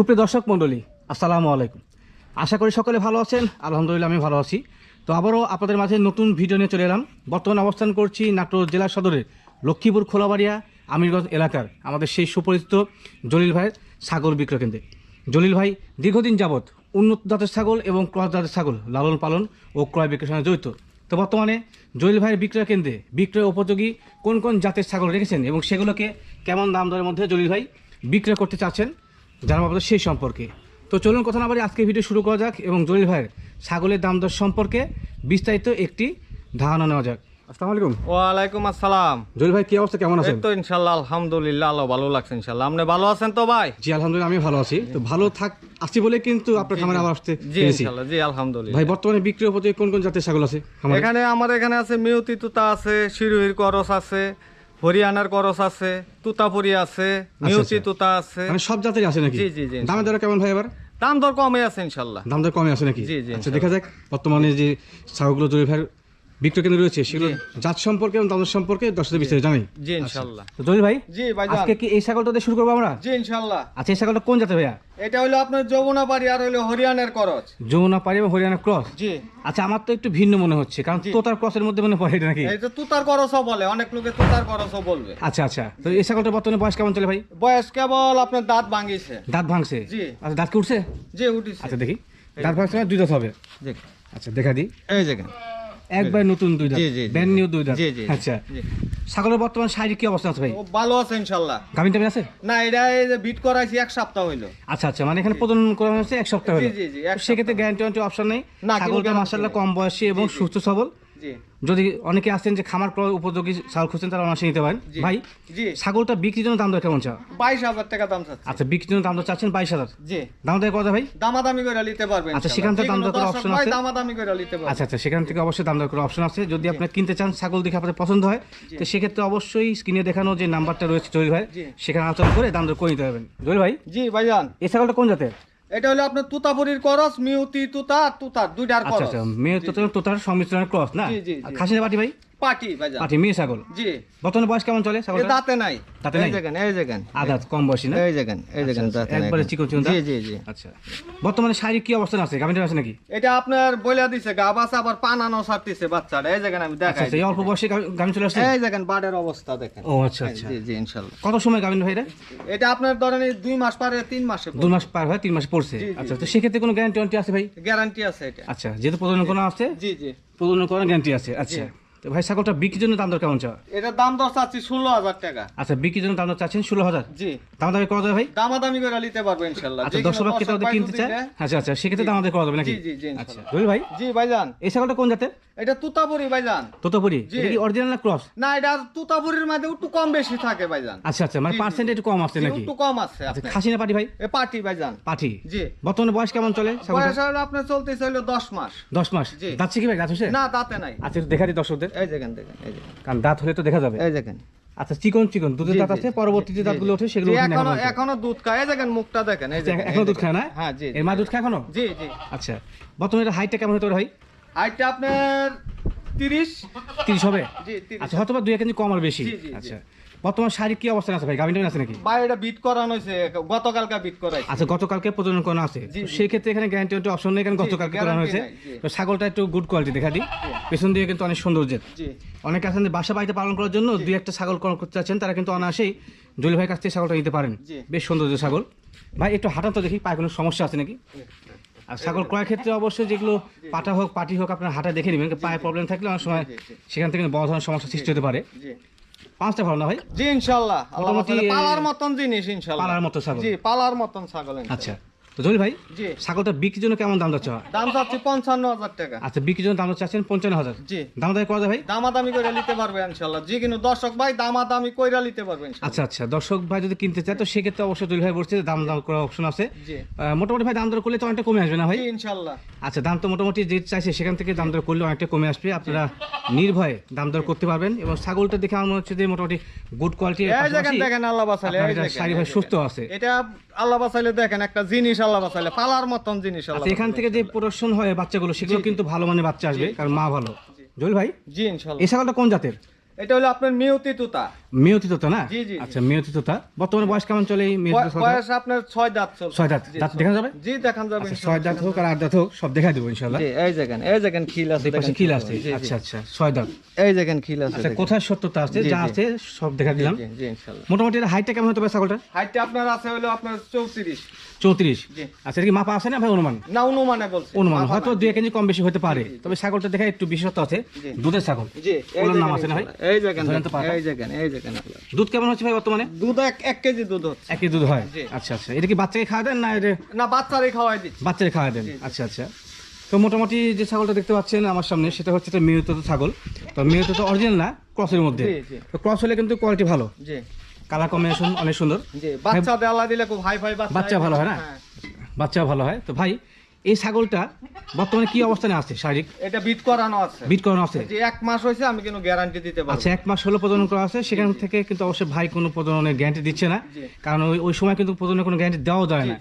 সুপ্রিয় দর্শক মণ্ডলী, আসসালামু আলাইকুম। আশা করি সকলে ভালো আছেন, আলহামদুলিল্লাহ আমি ভালো আছি। তো আবারও আপনাদের মাঝে নতুন ভিডিও নিয়ে চলে এলাম। বর্তমানে অবস্থান করছি নাটোর জেলা সদরের লক্ষ্মীপুর খোলাবাড়িয়া আমিরগঞ্জ এলাকার আমাদের সেই সুপরিচিত জলিল ভাইয়ের ছাগল বিক্রয় কেন্দ্রে। জলিল ভাই, দীর্ঘদিন যাবৎ উন্নত জাতের ছাগল এবং ক্রস জাতের ছাগল লালন পালন ও ক্রয় বিক্রয়ের সঙ্গে জড়িত। তো বর্তমানে জলিল ভাইয়ের বিক্রয় কেন্দ্রে বিক্রয় উপযোগী কোন কোন জাতের ছাগল রেখেছেন এবং সেগুলোকে কেমন দাম দরের মধ্যে জলিল ভাই বিক্রয় করতে চাচ্ছেন জানাব আপনাদের সেই সম্পর্কে। তো চলুন কথা না বাড়ি আজকে ভিডিও শুরু করা যাক এবং জলিল ভাইয়ের ছাগলের দাম দর সম্পর্কে বিস্তারিত একটি ধারণা নেওয়া যাক। আসসালামু আলাইকুম। ওয়ালাইকুম আসসালাম। জলিল ভাই কি অবস্থা? কেমন আছেন? তো ইনশাল্লাহ আলহামদুলিল্লাহ আল্লাহ ভালো লাগছে আপনি ভালো আছেন তো ভাই? জি আলহামদুলিল্লাহ আমি ভালো আছি। তো ভালো থাক আছি বলে কিন্তু আপনার খামারে আবার আসতে জি পেরেছি। জি আলহামদুলিল্লাহ। ভাই বর্তমানে বিক্রি উপযোগী কোন কোন জাতের ছাগল আছে এখানে আমার এখানে আছে মিউতি তুতা আছে শিরুহির করস আছে হরিয়ানার করস আছে তুতাপুরি আছে মিউচি আচ্ছা। তুতা আছে। মানে সব জাতেরই আছে নাকি? জি, জি, জি, দামে দর কেমন ভাই এবার? দাম দর কমে আছে ইনশাল্লাহ। দাম দর কমে আছে নাকি? জি, জি, আচ্ছা দেখা যাক বর্তমানে যে ছাগলগুলো জরিফের বিক্রয় কেন্দ্র রয়েছে সেগুলো জাত সম্পর্কে এবং দাম সম্পর্কে দর্শকদের বিস্তারিত জানাই। জি তো জলিল ভাই জি ভাইজান। আজকে কি এই ছাগলটা দিয়ে শুরু করব আমরা? জি আচ্ছা এই ছাগলটা কোন জাতের ভাইয়া? এটা হলো আপনার যমুনা পাড়ি আর হলো হরিয়ানার করস। যমুনা পাড়ি এবং হরিয়ানা ক্রস? জি। আচ্ছা আমার তো একটু ভিন্ন মনে হচ্ছে কারণ তোতার ক্রসের মধ্যে মনে পড়ে এটা নাকি? তো তুতার করসও বলে অনেক লোকে তুতার করসও বলবে। আচ্ছা আচ্ছা। তো এই ছাগলটা বর্তমানে বয়স কেমন চলে ভাই? বয়স কেবল আপনার দাঁত ভাঙিছে। দাঁত ভাঙছে? জি। আচ্ছা দাঁত কি উঠছে? জি উঠিছে। আচ্ছা দেখি। দাঁত ভাঙছে না দুই দাঁত হবে। জি আচ্ছা দেখা দিই এই জায়গা একবার নতুন দুই দাঁত। ব্যান্ড নিউ দুই দাঁত। আচ্ছা। ছাগলের বর্তমান শারীরিক কি অবস্থা আছে ভাই? ভালো আছে ইনশাআল্লাহ গাভিন টাভিন আছে? না এটা এই যে বিট করাইছি এক সপ্তাহ হইল। আচ্ছা আচ্ছা মানে এখানে প্রজনন করা হয়েছে এক সপ্তাহ হইল জি, জি, জি, এক তো সেক্ষেত্রে গ্যারান্টি ওয়ারেন্টি অপশন নেই। ছাগলটা মাশাআল্লাহ কম বয়সী এবং সুস্থ সবল। যদি অনেকে আসছেন যে খামার ক্রয় উপযোগী ছাগল খুঁজছেন তারা অনায়াসে নিতে পারেন। ভাই ছাগলটা বিক্রির জন্য দাম দর কেমন চা? বাইশ হাজার টাকা দাম চাচ্ছে। আচ্ছা বিক্রির জন্য দাম দর চাচ্ছেন বাইশ হাজার। জি। দাম দর কথা ভাই? দামাদামি করে নিতে পারবেন আচ্ছা, সেখান থেকে দাম দর করার option আছে? দামাদামি করে নিতে পারবেন। আচ্ছা আচ্ছা সেখান থেকে অবশ্যই দাম দর করার অপশন আছে। যদি আপনি কিনতে চান ছাগল দেখে আপনার পছন্দ হয় তো সেক্ষেত্রে অবশ্যই স্ক্রিনে দেখানো যে নাম্বারটা রয়েছে জহির ভাই সেখানে আলোচনা করে দাম দর করে নিতে পারবেন। জহির ভাই? জি ভাইজান। এই ছাগলটা কোন জাতের? এটা হলো আপনার তুতাপুরির করস মিউতি তুতা তুতা দুইটার আচ্ছা করস। আচ্ছা মিউতি তুতার সংমিশ্রণের ক্রস না? খাসির বাটি ভাই? পাটি ভাইজান। পাটি মেয়ে ছাগল? জি। বর্তমানে বয়স কেমন চলে দাঁতে নাই। দাঁতে নাই? দেখেন এই দেখেন আদাত কম বয়সী না? এই দেখেন এই দেখেন দাঁতে একবারে চিকন চিকন জি জি জি। আচ্ছা। বর্তমানে শারীরিক কি আছে? আছে নাকি? এটা আপনার বইলা দিছে গা বাস আবার পানানো ছাড়তিছে বাচ্চাটা। এই দেখেন আমি আচ্ছা দেখাই আচ্ছা এই অল্প বয়সে গাভিন চলে আসছে? এই দেখেন বাড়ের অবস্থা দেখেন। ও আচ্ছা আচ্ছা। জি জি ইনশাল্লাহ। কত সময় গাভিন ভাই এটা? আপনার ধরেন দুই মাস পারে তিন মাসে দু মাস পার হয় তিন মাস পড়ছে? আচ্ছা তো সেক্ষেত্রে কোনো গ্যারান্টি আছে ভাই? গ্যারান্টি আছে এটা। আচ্ছা যেহেতু প্রজনন কোনো আছে জি জি। প্রজনন গ্যারান্টি আছে। আচ্ছা। তো ভাই ছাগলটা বিক্রির জন্য দাম দর কেমন চা এটার দাম দর চাচ্ছি ষোলো হাজার টাকা। আচ্ছা বিক্রির জন্য দাম দর চাচ্ছেন ষোলো হাজার? জি। দাম দাবি করা যাবে ভাই? দামাদামি করে নিতে পারব ইনশাল্লাহ। আচ্ছা দশ লক্ষ কিনতে চায়? আচ্ছা আচ্ছা সেক্ষেত্রে দাম আমাদের করা যাবে নাকি? জি জি জি আচ্ছা রবিল ভাই? জি ভাইজান। এই ছাগলটা কোন জাতের? এটা তুতাপুরি ভাইজান। তোতাপুরি। এটা কি অরিজিনাল না ক্রস না এটা তুতাপুরির মধ্যে একটু কম বেশি থাকে ভাইজান। আচ্ছা আচ্ছা মানে। পার্সেন্ট একটু কম আসছে নাকি? একটু কম আছে আচ্ছা খাসি না পাটি ভাই? এ পার্টি ভাইজান। পাঠি জি। বর্তমানে বয়স কেমন চলে বয়স আপনার চলতেছে হলো দশ মাস। দশ মাস? জি। যাচ্ছে কি ভাই দাঁত হচ্ছে না দাঁতে নাই। আচ্ছা দেখা দিই দর্শকদের। এই দেখেন দেখেন এই দেখেন কারণ দাঁত হলে তো দেখা যাবে। এই দেখেন আচ্ছা চিকন চিকন দুধের দাঁত আছে পরবর্তীতে দাঁতগুলো। ওঠে সেগুলো এখনও এখনও। দুধ খায় এই দেখেন মুখটা দেখেন এই আচ্ছা, দেখেন, এখনও দুধ খায় না? হ্যাঁ জি এর মা দুধ খায় এখনও? জি জি। আচ্ছা বর্তমানে এটা হাইটটা কেমন হতে ভাই? হাইটটা আপনার তিরিশ। তিরিশ হবে? জি তিরিশ। আচ্ছা হয়তো বা দুই এক কেজি কম আর বেশি। আচ্ছা। বর্তমান শারীরিক কি অবস্থান আছে ভাই? গাভিন আছে নাকি? ভাই এটা বিট করানো হয়েছে। গতকালকে বিট করাইছে আচ্ছা গতকালকে প্রজনন করানো আছে। সেই ক্ষেত্রে এখানে গ্যারান্টি ওয়ারেন্টি অপশন নেই কারণ গতকালকে করানো হয়েছে। তো ছাগলটা একটু গুড কোয়ালিটি দেখা দিই। পেছন দিয়ে কিন্তু অনেক সৌন্দর্যের জি। অনেকে আছেন যে বাসা বাড়িতে পালন করার জন্য দুই একটা ছাগল করতে চাচ্ছেন তারা কিন্তু অনায়াসেই জলি ভাইয়ের কাছ থেকে ছাগলটা নিতে পারেন। বেশ সৌন্দর্য ছাগল। ভাই একটু হাঁটান তো দেখি পায়ে কোনো সমস্যা আছে নাকি? আর ছাগল ক্রয়ের ক্ষেত্রে অবশ্যই যেগুলো পাটা হোক পাটি হোক আপনার হাঁটা দেখে নেবেন পায়ে প্রবলেম থাকলে অনেক সময়। সেখান থেকে বড় ধরনের সমস্যা সৃষ্টি হতে পারে। পাঁচটা ভালো না ভাই? জি ইনশাল্লাহ। আল্লাহ পালার মতন জিনিস ইনশাল্লাহ। পালার মতো ছাগল। জি পালার মতন ছাগল আচ্ছা। তো জলি ভাই জি। ছাগলটা বিক্রির জন্য কেমন দাম যাচ্ছে? দাম চাচ্ছি পঞ্চান্ন হাজার টাকা। আচ্ছা বিক্রির জন্য দাম চাচ্ছেন পঞ্চান্ন হাজার। জি। দাম দাবি করা যায় ভাই? দামাদামি করে নিতে পারবে ইনশাল্লাহ। জি কিন্তু দর্শক ভাই দামাদামি কইরা নিতে পারবে আচ্ছা আচ্ছা দর্শক ভাই যদি কিনতে চায় তো সেক্ষেত্রে অবশ্যই জলি ভাই বলছে দাম দাম করার অপশন আছে। মোটামুটি ভাই দাম দর করলে তো অনেকটা কমে আসবে না ভাই? ইনশাল্লাহ। আচ্ছা দাম তো মোটামুটি যে চাইছে সেখান থেকে দাম দর করলে অনেকটা কমে আসবে। আপনারা নির্ভয়ে দাম দর করতে পারবেন এবং ছাগলটা দেখে আমার মনে হচ্ছে যে মোটামুটি গুড কোয়ালিটি দেখেন আল্লাহ দেখেন। সুস্থ আছে। এটা আল্লাহ বাঁচাইলে দেখেন একটা জিনিস আল্লাহ বাঁচাইলে পালার মতন জিনিস আচ্ছা এখান থেকে যে প্রোডাকশন হয় বাচ্চাগুলো সেগুলো কিন্তু ভালো মানের বাচ্চা আসবে কারণ মা ভালো। ভাই জি ইনশাল্লাহ এই ছাগলটা কোন জাতের? এটা হলো আপনার মিউতি তুতা। মেয়তি তোতা না? জি, জি, জি। আচ্ছা মেয়তি তোতা। বর্তমানে বয়স কেমন চলে এই বয়স আপনার ছয় দাঁত চলছে। ছয় দাঁত। দাঁত দেখা যাবে? জি দেখান যাবে আচ্ছা, ছয় দাঁত হোক আর আট দাঁত হোক সব দেখা দেবো ইনশাল্লাহ জি এই দেখেন এই দেখেন খিল আছে দেখেন খিল আছে। আচ্ছা আচ্ছা ছয় দাঁত। এই দেখেন খিল আছে আচ্ছা কোথায় সত্যতা আছে? যা আছে সব দেখা দিলাম। জি ইনশাআল্লাহ। মোটামুটি হাইটটা কেমন হতে পারে ছাগলটা হাইটটা আপনার আছে হলো আপনার চৌত্রিশ। চৌত্রিশ। আচ্ছা এটা কি মাপা আছে না ভাই অনুমান? না অনুমানে বলছে। অনুমান হয়তো দুই এক কেজি কম বেশি হতে পারে। তবে ছাগলটা দেখা একটু বিশেষত্ব আছে। দুধের ছাগল। জি নাম আছে না ভাই? এই দেখেন তো পাটা। এই দেখেন এই দেখেন দুধ কেমন হচ্ছে ভাই বর্তমানে? দুধ এক এক কেজি দুধ হচ্ছে। এক কেজি দুধ হয়? আচ্ছা আচ্ছা। এটা কি বাচ্চাকে খাওয়া দেন না এটা না খাওয়াই দিচ্ছি। খাওয়া দেন? আচ্ছা আচ্ছা। তো মোটামুটি যে ছাগলটা দেখতে পাচ্ছেন আমার সামনে সেটা হচ্ছে একটা ছাগল। তো তো অরিজিনাল না ক্রসের মধ্যে। তো ক্রস হলে কিন্তু কোয়ালিটি ভালো। কালার কম্বিনেশন অনেক সুন্দর। বাচ্চা দেওয়া দিলে খুব হাই ফাই বাচ্চা বাচ্চা ভালো হয় না? হ্যাঁ। বাচ্চা ভালো হয়। তো ভাই এই ছাগলটা বর্তমানে কি অবস্থানে আছে শারীরিক? এটা বিট করানো আছে। বিট করানো আছে? যে এক মাস হয়েছে আমি কিন্তু গ্যারান্টি দিতে পারব। আচ্ছা এক মাস হলো প্রজনন করা আছে সেখান থেকে কিন্তু অবশ্যই ভাই কোনো প্রজননের গ্যারান্টি দিচ্ছে না। কারণ ওই ওই সময় কিন্তু প্রজননের কোনো গ্যারান্টি দেওয়া যায় না।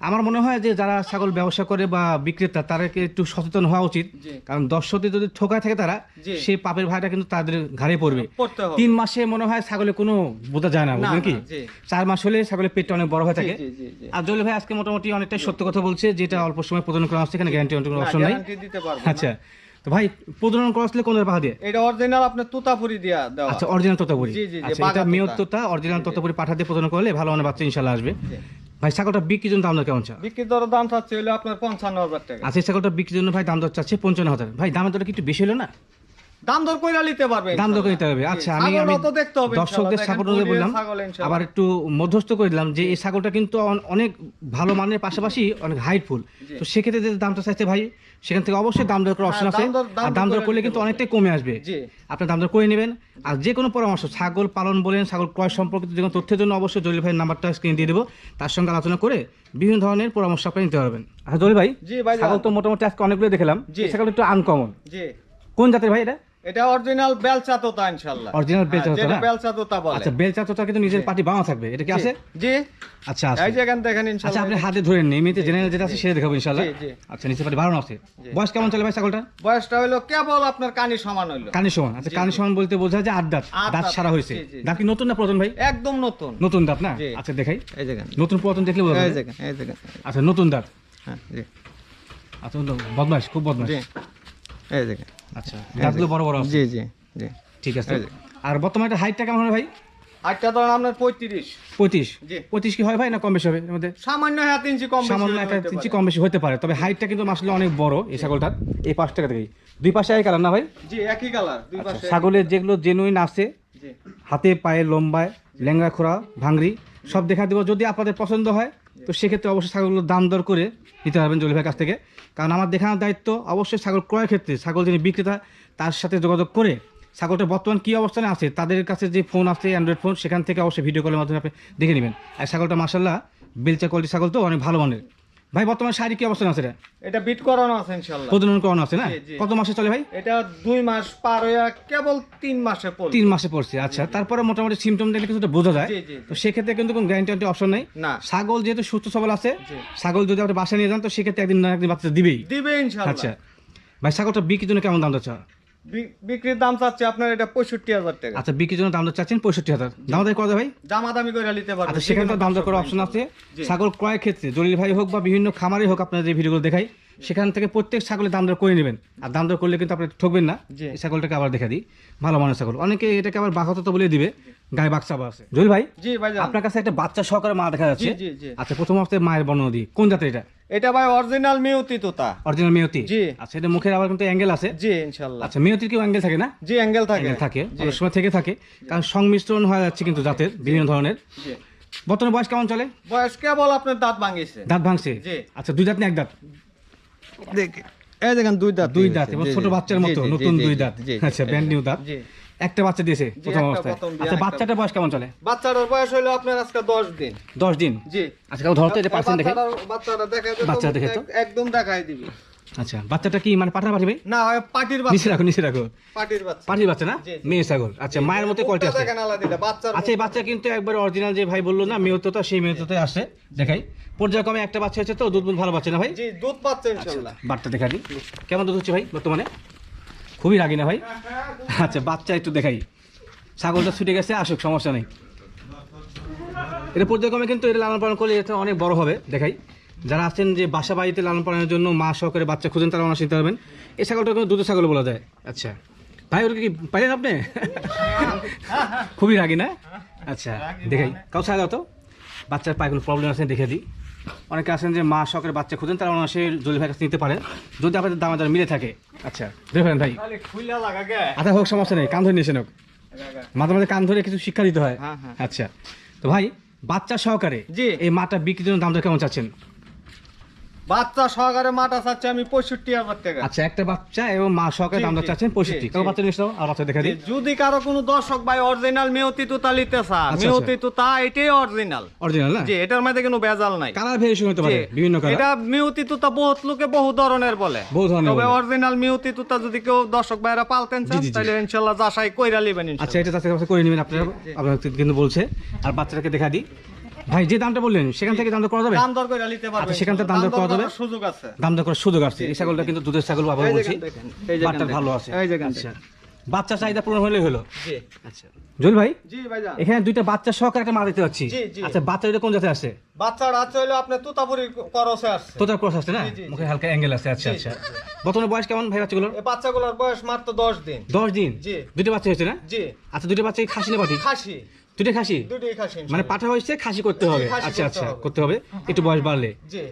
আমার মনে হয় যে যারা ছাগল ব্যবসা করে বা বিক্রেতা তাদেরকে একটু সচেতন হওয়া উচিত। কারণ দর্শকদের যদি ঠোকায় থাকে তারা। সেই পাপের ভাইটা কিন্তু তাদের ঘাড়ে পড়বে। তিন মাসে মনে হয় ছাগলে কোনো বোঝা যায় না বুঝলেন কি? চার মাস হলে ছাগলের পেটটা অনেক বড় হয়ে থাকে। আর জলি ভাই আজকে মোটামুটি অনেকটাই সত্য কথা বলছে যেটা অল্প সময় প্রদান করা হচ্ছে এখানে গ্যারান্টি কোনো অপশন নাই। আচ্ছা তো ভাই প্রজনন করা আসলে কোন পাহা দিয়ে? এটা অরিজিনাল আপনার তুতাপুরি দিয়া দেওয়া। আচ্ছা অরিজিনাল তোতাপুরি। জি, জি, আচ্ছা এটা। মেয়র তোতা। অরিজিনাল তোতাপুরি পাঠা দিয়ে প্রজনন করলে ভালো মানে বাচ্চা ইনশাল্লাহ আসবে। ভাই ছাগলটা বিক্রির জন্য দাম দর কেমন চা বিক্রির দর দাম চাচ্ছে হলো আপনার পঞ্চান্ন হাজার টাকা। আচ্ছা ছাগলটা বিক্রির জন্য ভাই দাম দর চাচ্ছে পঞ্চান্ন হাজার। ভাই দামের দরটা কি একটু বেশি হলো না? দাম দর কইরা নিতে পারবে দাম দর করে হবে। আচ্ছা আমি আমি দেখতে হবে দর্শকদের। সাপোর্ট বললাম। আবার একটু মধ্যস্থ করে দিলাম যে এই ছাগলটা কিন্তু অনেক ভালো মানের পাশাপাশি অনেক হাইটফুল। তো সেক্ষেত্রে যে দামটা চাইছে ভাই সেখান থেকে অবশ্যই দাম দর করার অপশন হ্যাঁ, আছে। আর দাম দর করলে কিন্তু। অনেকটাই কমে আসবে। জি। আপনি দাম দর করে নেবেন। আর যে কোনো পরামর্শ ছাগল পালন বলেন ছাগল ক্রয় সম্পর্কিত যে কোনো তথ্যের জন্য অবশ্যই জলিল ভাইয়ের নাম্বারটা স্ক্রিনে দিয়ে দেবো। তার সঙ্গে আলোচনা করে বিভিন্ন ধরনের পরামর্শ আপনি নিতে পারবেন। আচ্ছা জলিল ভাই ছাগল তো মোটামুটি আজকে অনেকগুলো দেখলাম। ছাগল একটু আনকমন জি। কোন জাতের ভাই এটা? এটা অরিজিনাল বেলচা তোতা ইনশাআল্লাহ। বেলচা হ্যাঁ, তোতা যেটা বেলচা তোতা বলে। আচ্ছা বেলচা তোতা কিন্তু নিজের পাটি বাঁধা থাকবে এটা কি আছে? জি। আচ্ছা এই যে এখান দেখেন আচ্ছা আপনি হাতে ধরে নেই এমনিতে জেনারেল যেটা আছে সেটা দেখাবো জি। আচ্ছা নিচে পাটি বাড়ানো আছে। বয়স কেমন চলে ভাই ছাগলটা বয়সটা হলো কেবল আপনার কানি সমান হইল। কানি সমান। আচ্ছা কানি সমান বলতে বোঝা যায় আট দাঁত। দাঁত সারা হয়েছে। দাঁত কি নতুন না প্রথম ভাই? একদম নতুন। নতুন দাঁত না? আচ্ছা দেখাই। এই দেখেন নতুন পুরাতন দেখলে বোঝা এই দেখেন এই দেখেন আচ্ছা নতুন দাঁত। হ্যাঁ জি। আচ্ছা বদমাস খুব বদমাস জি। এই দেখেন। আচ্ছা দাঁতগুলো বড় বড় আছে। জি জি জি। ঠিক আছে। আর বর্তমানে এটা হাইটটা কেমন হয় ভাই? আটটা ধরেন আপনার পঁয়ত্রিশ। পঁয়ত্রিশ? জি। পঁয়ত্রিশ কি হয় ভাই না কম বেশি হবে? এর মধ্যে সামান্য হাত ইঞ্চি কম সামান্য ইঞ্চি কম বেশি হতে পারে। তবে হাইটটা কিন্তু আসলে অনেক বড় এই ছাগলটার। এই পাঁচ টাকা থেকেই দুই পাশে কালার না ভাই? জি একই কালার দুই আচ্ছা, পাশে ছাগলের যেগুলো জেনুইন আছে হাতে পায়ে লম্বায় লেঙ্গা খোড়া ভাঙড়ি সব দেখা দেবো। যদি আপনাদের পছন্দ হয়, তো সেক্ষেত্রে অবশ্যই ছাগলগুলোর দাম দর করে নিতে পারবেন জলি ভাইয়ের কাছ থেকে। কারণ আমার দেখানোর দায়িত্ব অবশ্যই ছাগল ক্রয়ের ক্ষেত্রে, ছাগল যিনি বিক্রেতা, তার সাথে যোগাযোগ করে ছাগলটা বর্তমান কী অবস্থানে আছে, তাদের কাছে যে ফোন আছে, অ্যান্ড্রয়েড ফোন, সেখান থেকে অবশ্যই ভিডিও কলের মাধ্যমে আপনি দেখে নেবেন। আর ছাগলটা মাসাল্লাহ বেলচা কোয়ালিটি ছাগল তো, অনেক ভালো মানের। ভাই বর্তমান শারীরিক কি অবস্থানে আছে এটা এটা বিট করানো আছে ইনশাআল্লাহ। প্রজনন করানো আছে না। কত মাসে চলে ভাই? এটা দুই মাস পার হয়ে কেবল তিন মাসে পড়ল তিন মাসে পড়ছে আচ্ছা। তারপরে মোটামুটি সিমটম দেখলে কিছুটা বোঝা যায়। তো সেক্ষেত্রে কিন্তু কোনো গ্যারান্টি অপশন নেই। না। ছাগল যেহেতু সুস্থ সবল আছে ছাগল যদি আপনি বাসায় নিয়ে যান তো সেক্ষেত্রে একদিন না একদিন বাচ্চা দিবেই। দিবে ইনশাআল্লাহ। আচ্ছা। ভাই ছাগলটা বিক্রির জন্য কেমন দাম চাচ্ছে? বিক্রির দাম চাচ্ছে আপনার এটা পঁয়ষট্টি হাজার টাকা। আচ্ছা বিক্রির জন্য দাম চাচ্ছেন পঁয়ষট্টি হাজার। দাম কত ভাই? দামাদামি করে নিতে পারবেন আচ্ছা সেখানে দাম দর করার অপশন আছে। ছাগল ক্রয়ের ক্ষেত্রে জলিল ভাই হোক বা বিভিন্ন খামারই হোক আপনার যে ভিডিওগুলো দেখাই সেখান থেকে প্রত্যেক ছাগলের দাম দর করে নেবেন। আর দাম দর করলে কিন্তু আপনি ঠকবেন না। এই ছাগলটাকে আবার দেখা দিই। ভালো মানের ছাগল। অনেকে এটাকে আবার বাঘত বলে দিবে। গায়ে বাচ্চা আছে। জলিল ভাই জি ভাই আপনার কাছে একটা বাচ্চা সহকারে মা দেখা যাচ্ছে। জি জি আচ্ছা প্রথম অবস্থায় মায়ের বর্ণনা দিই। কোন জাতের এটা? এটা ভাই অরিজিনাল মিউতি তোতা। অরিজিনাল মেয়তি? জি। আচ্ছা এটা মুখের আবার কিন্তু অ্যাঙ্গেল আছে। জি ইনশাআল্লাহ আচ্ছা মেয়তির কেউ অ্যাঙ্গেল থাকে না? জি অ্যাঙ্গেল থাকে। অ্যাঙ্গেল থাকে। অনেক সময় থেকে থাকে। কারণ সংমিশ্রণ হয়ে যাচ্ছে কিন্তু জাতের বিভিন্ন ধরনের। জি। বর্তমানে বয়স কেমন চলে? বয়স কেবল আপনার দাঁত ভাঙিছে। দাঁত ভাঙছে? জি। আচ্ছা দুই দাঁত না এক দাঁত? দেখে। এই দেখেন দুই দাঁত দুই দাঁত এবং ছোট বাচ্চার মতো নতুন দুই দাঁত। আচ্ছা ব্যান্ড নিউ দাঁত। জি। একটা বাচ্চা দিয়েছে প্রথম অবস্থায়। আচ্ছা বাচ্চাটার বয়স কেমন চলে? বাচ্চাটার বয়স হলো আপনার আজকে দশ দিন। দশ দিন? জি। আচ্ছা কাউ ধরতে এটা পার্সেন্ট দেখে? বাচ্চাটা- দেখে তো বাচ্চা দেখে তো। একদম দেখাই দিবি। আচ্ছা বাচ্চাটা কি মানে পাঠানা পাঠিবে না পাটির নিচে রাখো নিচে রাখো। পাটির বাচ্চা। পাঠির বাচ্চা না। মেয়ে ছাগল। আচ্ছা মায়ের মতো কোয়ালিটি আছে। দেখেন আলাদা বাচ্চার আচ্ছা এই বাচ্চা কিন্তু একবার অরিজিনাল যে ভাই বলল না মেয়ততা সেই মেয়ততায় আসে। দেখাই। পর্যায়ক্রমে একটা বাচ্চা হচ্ছে তো দুধ ভালো বাচ্চা না ভাই? জি দুধ পাচ্ছে ইনশাআল্লাহ বাচ্চা দেখা দিই। কেমন দুধ হচ্ছে ভাই বর্তমানে? খুবই রাগি না ভাই? আচ্ছা বাচ্চা একটু দেখাই। ছাগলটা ছুটে গেছে, আসুক, সমস্যা নেই। এটা পর্যায়ক্রমে কিন্তু এটা লালন পালন করলে এটা অনেক বড় হবে, দেখাই। যারা আছেন যে বাসা বাড়িতে লালন পালনের জন্য মা সহকারে বাচ্চা খুঁজেন, তারা অনার্স নিতে পারবেন এই ছাগলটা কিন্তু দুধের ছাগল বলা যায়। আচ্ছা। ভাই, ওটা কি পাইলেন আপনি? খুবই রাগি না? আচ্ছা দেখাই। কাউ দাও তো? বাচ্চার পায়ে কোনো প্রবলেম আছে? দেখে দিই। অনেকে আছেন যে মা শখের বাচ্চা খুঁজেন তারা অনায়াসে জলি ভাই কাছে নিতে পারেন। যদি আপনাদের দাম দাম মিলে থাকে। আচ্ছা। দেখবেন ভাই খালি খুইলা লাগা গে। আচ্ছা হোক সমস্যা নেই কান ধরে নিয়েছেন হোক মাঝে মাঝে কান ধরে কিছু শিক্ষা দিতে হয়। হ্যাঁ, হ্যাঁ। আচ্ছা। তো ভাই বাচ্চা সহকারে যে এই মাটা বিক্রির জন্য দাম দর কেমন চাচ্ছেন? বাচ্চা সহকারে মাটা চাচ্ছে আমি পঁয়ষট্টি হাজার টাকা। আচ্ছা একটা বাচ্চা এবং মা সহকারে দাম চাচ্ছেন পঁয়ষট্টি। কারও বাচ্চা নিয়ে আর বাচ্চা দেখা দিই। যদি কারও কোনো দর্শক ভাই অরিজিনাল মেয়তি তুতা নিতে চান আচ্ছা, মেয়তি তুতা এটাই অরিজিনাল অরিজিনাল না? জি এটার মধ্যে কোনো ভেজাল নাই। কালার ভেরিয়েশন হতে পারে বিভিন্ন কালার এটা মিউতি তুতা বহুত লোকে বহু ধরনের বলে। বহু ধরনের তবে। অরিজিনাল মিউতি তুতা যদি কেউ দর্শক ভাইরা পালতেন চান। তাহলে ইনশাল্লাহ যাচাই কইরা লিবেন আচ্ছা এটা কাছে করে নেবেন আপনারা আপনারা কিন্তু বলছে। আর বাচ্চাটাকে দেখা দিই। ভাই যে দামটা বললেন সেখান থেকে দাম দর করা যাবে? দাম দর কইরা নিতে পারবেন আচ্ছা, সেখান থেকে দাম দর করা যাবে? সুযোগ আছে। দাম দর করার সুযোগ আছে। এই ছাগলটা কিন্তু দুধের ছাগল যে বলছি যে ভালো আছে। এই যে আচ্ছা। বাচ্চা চাহিদা পূরণ হলে হলো? জি। আচ্ছা। জল ভাই? জি ভাইজান। এখানে দুইটা বাচ্চা সহকারে একটা মা পাচ্ছি। জি। আচ্ছা বাচ্চা কোন জাতে আছে বাচ্চারা আছে হইল আপনি তুতাপুরি করসে আসছে। তোতার ক্রস আছে না। মুখে হালকা অ্যাঙ্গেল আছে। আচ্ছা আচ্ছা। বর্তমানে বয়স কেমন ভাই বাচ্চাগুলোর? এই বাচ্চাগুলোর বয়স মাত্র দশ দিন। দশ দিন? জি। দুটো বাচ্চা হয়েছে না? জি। আচ্ছা দুটো বাচ্চা খাসি না পাটি খাসি। দুটো খাসি? দুটোই খাসি মানে পাঠা হয়েছে খাসি করতে হবে। আচ্ছা আচ্ছা করতে হবে। একটু বয়স বাড়লে।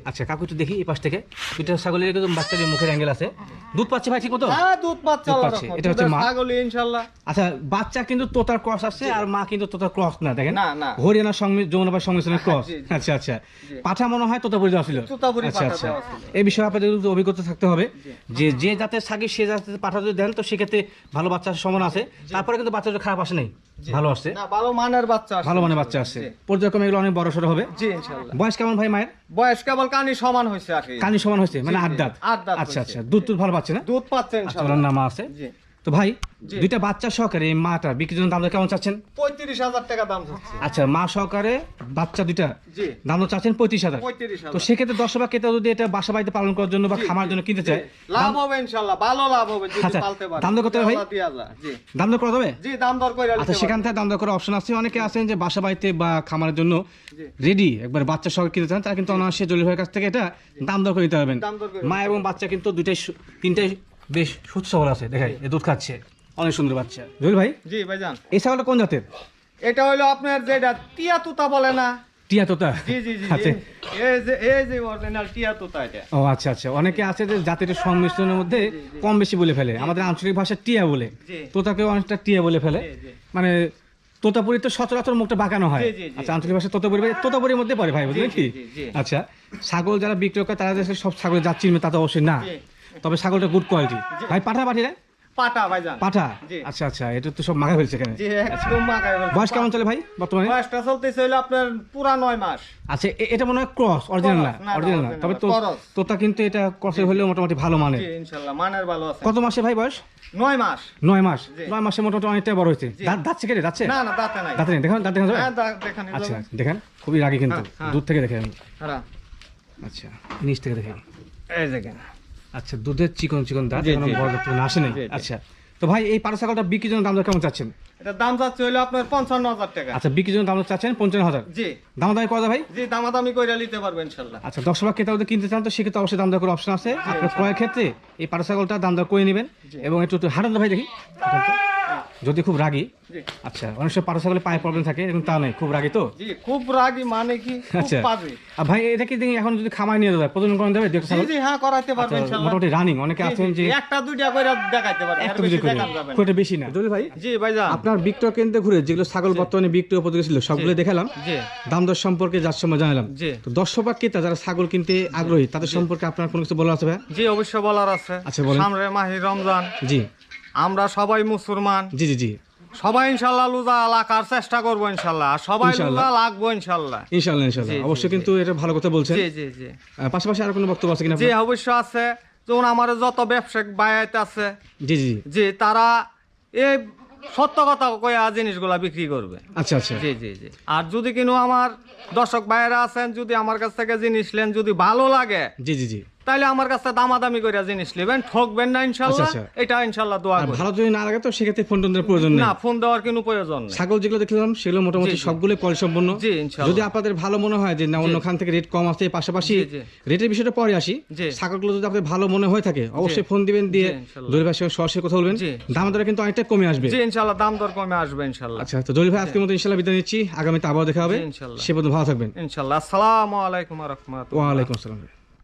আচ্ছা কাকু একটু দেখি এই পাশ থেকে। দুটো ছাগলের একদম মুখের অ্যাঙ্গেল আছে। দুধ পাচ্ছে ভাই ঠিক মতো হ্যাঁ দুধ বাচ্চা দুধ পাচ্ছে। এটা হচ্ছে মা। ছাগলই ইনশাল্লাহ। আচ্ছা বাচ্চা কিন্তু তোতার ক্রস আছে আর মা কিন্তু তোতার ক্রস না দেখেন? না, না। হরিয়ানার সঙ্গে যমুনাবার সংমিশ্রণের ক্রস। আচ্ছা আচ্ছা। পাঠা মনে হয় তোতাপুরি দেওয়া ছিল। আচ্ছা আচ্ছা। এই বিষয়ে আপনাদের কিন্তু অভিজ্ঞতা থাকতে হবে যে যে জাতের সাগি সে জাতের পাঠা যদি দেন তো সেক্ষেত্রে ভালো বাচ্চার সমান আছে। তারপরে কিন্তু বাচ্চাটা খারাপ আসে নাই। ভালো আসছে। না ভালো মানের বাচ্চা ভালো মানের বাচ্চা আছে পর্যায়ক্রমে এগুলো অনেক বড় সড়ো হবে। জি ইনশাআল্লাহ। বয়স কেমন ভাই মায়ের? বয়স কেবল কানি সমান হয়েছে আর কানি সমান হয়েছে মানে আট দাঁত। আচ্ছা আচ্ছা। দুধ তুধ ভালো পাচ্ছে না? দুধ পাচ্ছে ইনশাআল্লাহ। ইনশাল্লাহ নাম আছে? জি। তো ভাই দুইটা বাচ্চা সহকারে এই মাটা বিক্রির জন্য দাম দর কেমন চাচ্ছেন? পঁয়ত্রিশ হাজার টাকা দাম হচ্ছে আচ্ছা মা সহকারে বাচ্চা দুইটা জি। দাম দর চাচ্ছেন পঁয়ত্রিশ হাজার। তো সেক্ষেত্রে দশ বা কেতা যদি এটা বাসা বাড়িতে পালন করার জন্য বা খামার জন্য কিনতে চায় লাভ হবে ইনশাল্লাহ ভালো লাভ হবে যদি আচ্ছা, পালতে পারে। দাম দর কত ভাই? দাম দর করা যাবে? জি দাম দর করে আচ্ছা সেখান থেকে দাম দর করার অপশন আছে। অনেকে আছেন যে বাসা বাড়িতে বা খামারের জন্য রেডি একবার বাচ্চা সহ কিনতে চান তারা কিন্তু অনায়াসে জলি ভাইয়ের কাছ থেকে এটা দাম দর করে নিতে পারবেন। মা এবং বাচ্চা কিন্তু দুইটাই তিনটাই বেশ সুস্থ সবল আছে দেখাই এ দুধ খাচ্ছে। অনেক সুন্দর বাচ্চা। জলি ভাই? জি ভাইজান। এই ছাগলটা কোন জাতের? এটা হলো আপনার যেটা টিয়া তুতা বলে না? টিয়া তোতা? জি জি জি এই যে এই যে অরিজিনাল টিয়া তুতা এটা। ও আচ্ছা আচ্ছা। অনেকে আছে যে জাতির সংমিশ্রণের মধ্যে কম বেশি বলে ফেলে। আমাদের আঞ্চলিক ভাষা টিয়া বলে। তোতাকেও অনেকটা টিয়া বলে ফেলে। মানে তোতাপুরি তো সচরাচর মুখটা বাঁকানো হয়। আচ্ছা আঞ্চলিক ভাষা তোতাপুরি তোতাপুরির মধ্যে পড়ে ভাই বুঝলেন কি। আচ্ছা। ছাগল যারা বিক্রি করে তারা সব ছাগল যা চিনবে তা তো অবশ্যই না। তবে ছাগলটা গুড কোয়ালিটি ভাই পাঠা পাঠি রে পাটা ভাইজান। পাঠা আচ্ছা আচ্ছা এটা তো সব মাখা ফেলছে এখানে। জি একদম মাখায় ফেলছে। বয়স কেমন চলে ভাই বর্তমানে? বয়সটা চলতেছে হলো আপনার পুরা মাস। আচ্ছা এটা মনে হয় ক্রস অরিজিনাল না? Cross, না, না, অরিজিনাল না। তবে তো তোতা কিন্তু এটা হলেও মোটামুটি ভালো মানে জি ইনশাল্লাহ মানের ভালো আছে। কত মাসে ভাই বয়স? মাস। মাস। মোটামুটি বড় হয়েছে। জি। দাঁত দাঁতছে না না দাঁতে নাই। দাঁতে নেই। দেখেন দাঁত দেখা যাবে? হ্যাঁ আচ্ছা দেখেন খুবই রাগি কিন্তু। হ্যাঁ, হ্যাঁ। দূর থেকে দেখেন। হ্যাঁ, আচ্ছা নিচ থেকে এই দেখেন। আচ্ছা দুধের চিকন চিকন দাঁত এখনও বড় দাঁত আসে নাই। আচ্ছা তো ভাই এই পাড়া ছাগলটা বিক্রির জন্য দাম কেমন চাচ্ছেন? এটা দাম যাচ্ছে হলো আপনার পঞ্চান্ন হাজার টাকা। আচ্ছা বিক্রির জন্য দাম চাচ্ছেন পঞ্চান্ন হাজার? জি। দাম দাম করা যায় ভাই? জি দামাদামি কইরা নিতে পারবেন ইনশাআল্লাহ আচ্ছা দশ লাখ ক্রেতা কিনতে চান তো সেক্ষেত্রে অবশ্যই দাম দর করার অপশন আছে। আপনার ক্রয়ের ক্ষেত্রে এই পাড়া ছাগলটা দাম দর করে নেবেন এবং একটু একটু হারান ভাই দেখি। যদি খুব রাগি? আচ্ছা অনেক সময় পাড়া ছাগলের পায়ে প্রবলেম থাকে এবং তা নেই খুব রাগি তো? খুব রাগি মানে কি? আচ্ছা। আর ভাই এটা কি এখন যদি খামায় নিয়ে যাবে প্রজনন করানো যাবে দেখতে জি জি হ্যাঁ করাইতে পারবে আচ্ছা, মোটামুটি রানিং অনেকে আছেন যে একটা দুইটা করে দেখাইতে পারবে একটা বেশি করে। খুব একটা বেশি না। দলিল ভাই জি ভাইজান। আপনার বিক্রয় কেন্দ্রে ঘুরে যেগুলো ছাগল বর্তমানে বিক্রয় উপযোগী ছিল সবগুলো দেখালাম। জি। দাম দর সম্পর্কে যার সময় জানালাম। তো দর্শক বা ক্রেতা যারা ছাগল কিনতে আগ্রহী তাদের সম্পর্কে আপনার কোনো কিছু বলার আছে ভাই? জি অবশ্য বলার আছে। আচ্ছা, বলেন। সামনে মাহি রমজান। জি। আমরা সবাই মুসলমান। জি জি জি। সবাই ইনশাল্লাহ লুজা লাগার চেষ্টা করব ইনশাল্লাহ। আর সবাই লুজা লাগবো ইনশাল্লাহ। ইনশাল্লাহ ইনশাল্লাহ। অবশ্যই কিন্তু এটা ভালো কথা বলছেন। জি জি জি। পাশাপাশি আর কোনো বক্তব্য আছে কিনা জি? অবশ্য আছে। যেমন আমার যত ব্যবসায়িক বায়াত আছে জি জি জি। যে তারা এই সত্য কথা কয়া জিনিসগুলা বিক্রি করবে। আচ্ছা আচ্ছা। জি জি জি। আর যদি কিনো আমার দর্শক ভাইয়েরা আছেন যদি আমার কাছ থেকে জিনিস নেন যদি ভালো লাগে জি জি জি। তাইলে আমার কাছে দামাদামি করে জিনিস নেবেন ঠকবেন না ইনশাল্লাহ আচ্ছা, এটা ইনশাল্লাহ দোয়া করি। ভালো যদি না লাগে তো সেক্ষেত্রে ফোন টোন দেওয়ার প্রয়োজন নেই। না ফোন দেওয়ার কোনো প্রয়োজন নেই। ছাগল যেগুলো দেখলাম সেগুলো মোটামুটি। সবগুলো পরিসম্পন্ন। জি, ইনশাআল্লাহ। যদি আপনাদের ভালো মনে হয় যে না অন্য খান থেকে রেট কম আছে পাশাপাশি। রেটের বিষয়টা পরে আসি। ছাগলগুলো যদি আপনাদের ভালো মনে হয়ে থাকে অবশ্যই ফোন দিবেন দিয়ে। জলিল ভাইয়ের সরাসরি কথা বলবেন। দাম দরে কিন্তু অনেকটা কমে আসবে। জি ইনশাল্লাহ দাম দর কমে আসবে ইনশাল্লাহ। আচ্ছা তো জলিল ভাই আজকের মতো ইনশাল্লাহ বিদায় নিচ্ছি। আগামীতে আবার দেখা হবে। জি, ইনশাআল্লাহ। সে পর্যন্ত ভালো থাকবেন। ইনশাল্লাহ। আসসালামু আলাইকুম রহমতুল্লাহ। ওয়ালাইকুম আসসালাম।